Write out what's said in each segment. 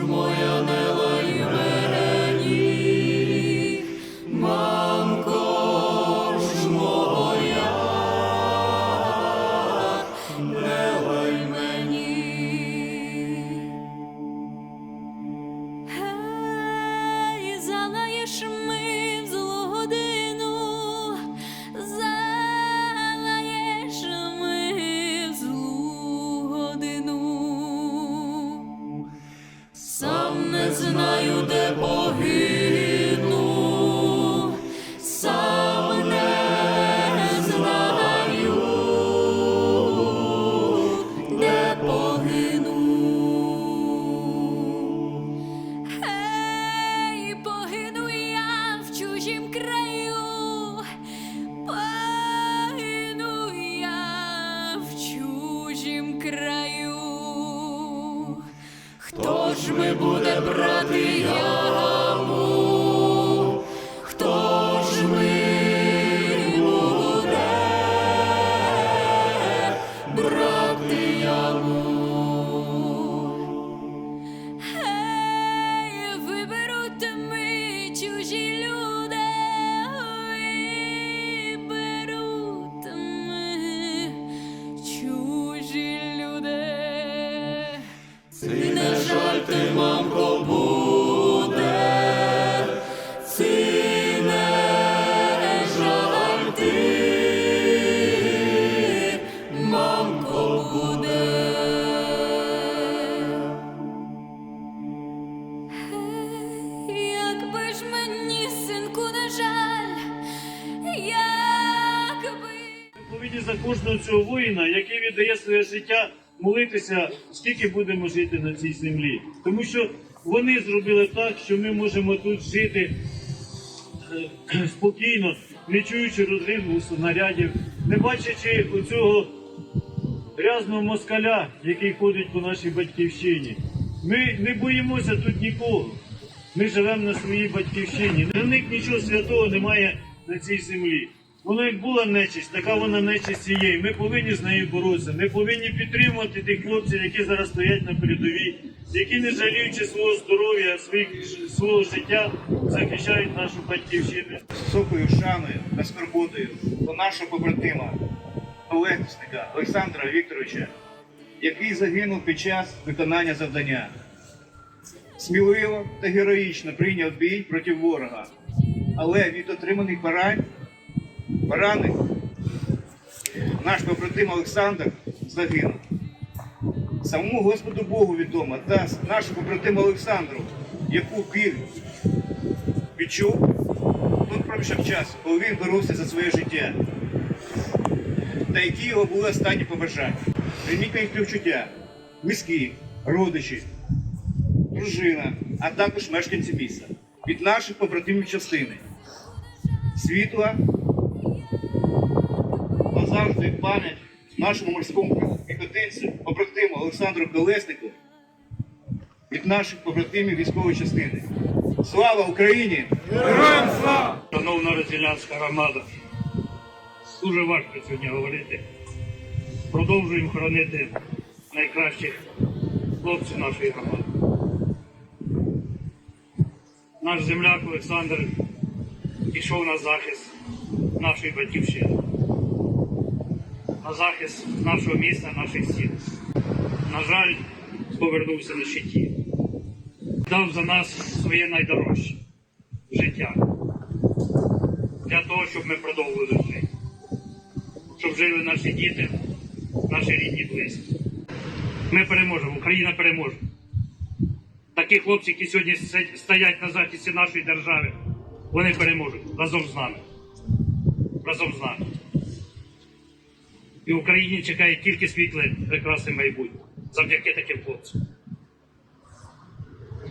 мой Ці не жаль ти, мамко, буде, ці не жаль ти, мамко, буде. Якби ж мені, синку, не жаль, якби. Повинні за кожного цього воїна, який віддає своє життя, молитися, скільки будемо жити на цій землі. Тому що вони зробили так, що ми можемо тут жити е, спокійно, не чуючи розриву снарядів, не бачачи оцього грязного москаля, який ходить по нашій батьківщині. Ми не боїмося тут нікого. Ми живемо на своїй батьківщині. Для них нічого святого немає на цій землі. Воно як була нечисть, така вона нечисть і є. Ми повинні з нею боротися. Ми повинні підтримувати тих хлопців, які зараз стоять на передовій, які, не жаліючи свого здоров'я, свого життя, захищають нашу батьківщину. з високою шаною та скорботою до нашого побратима, колектисника Олександра Вікторовича, який загинув під час виконання завдання. Сміливо та героїчно прийняв бій проти ворога, але від отриманих барань, поранень наш побратим Олександр загинув. Самому Господу Богу відомо та нашому побратиму Олександру, яку біль відчув тут проміжок часу, коли він боровся за своє життя. Та які його були останні побажання. Прийміть мої співчуття, близькі, родичі, дружина, а також мешканці міста. Від наших побратимів частини. Світла назавжди пам'ять нашому морському піхотинцю, побратиму Олександру Колеснику від наших побратимів військової частини. Слава Україні! Слава! Шановна розділянська громада, дуже важко сьогодні говорити. Продовжуємо хоронити найкращих хлопців нашої громади. Наш земляк Олександр пішов на захист нашої батьківщини, на захист нашого міста, наших сіл. На жаль, повернувся на щиті. Дав за нас своє найдорожче життя для того, щоб ми продовжували жити, щоб жили наші діти, наші рідні близькі. Ми переможемо, Україна переможе. Такі хлопці, які сьогодні стоять на захисті нашої держави, вони переможуть разом з нами. Разом з нами. І Україні чекає тільки світле, прекрасне майбутнє завдяки таким хлопцям.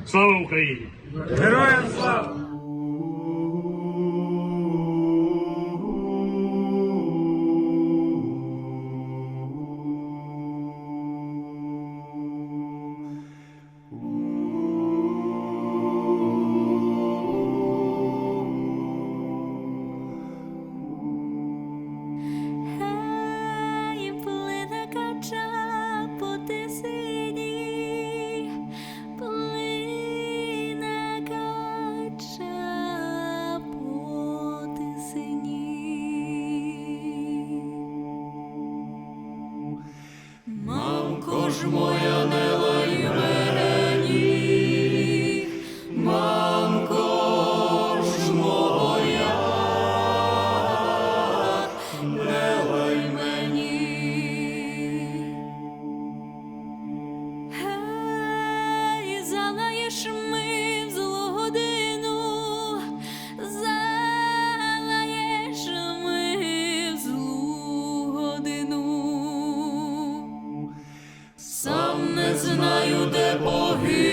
Слава Україні! Героям слава! Моя не raio de Bohemia.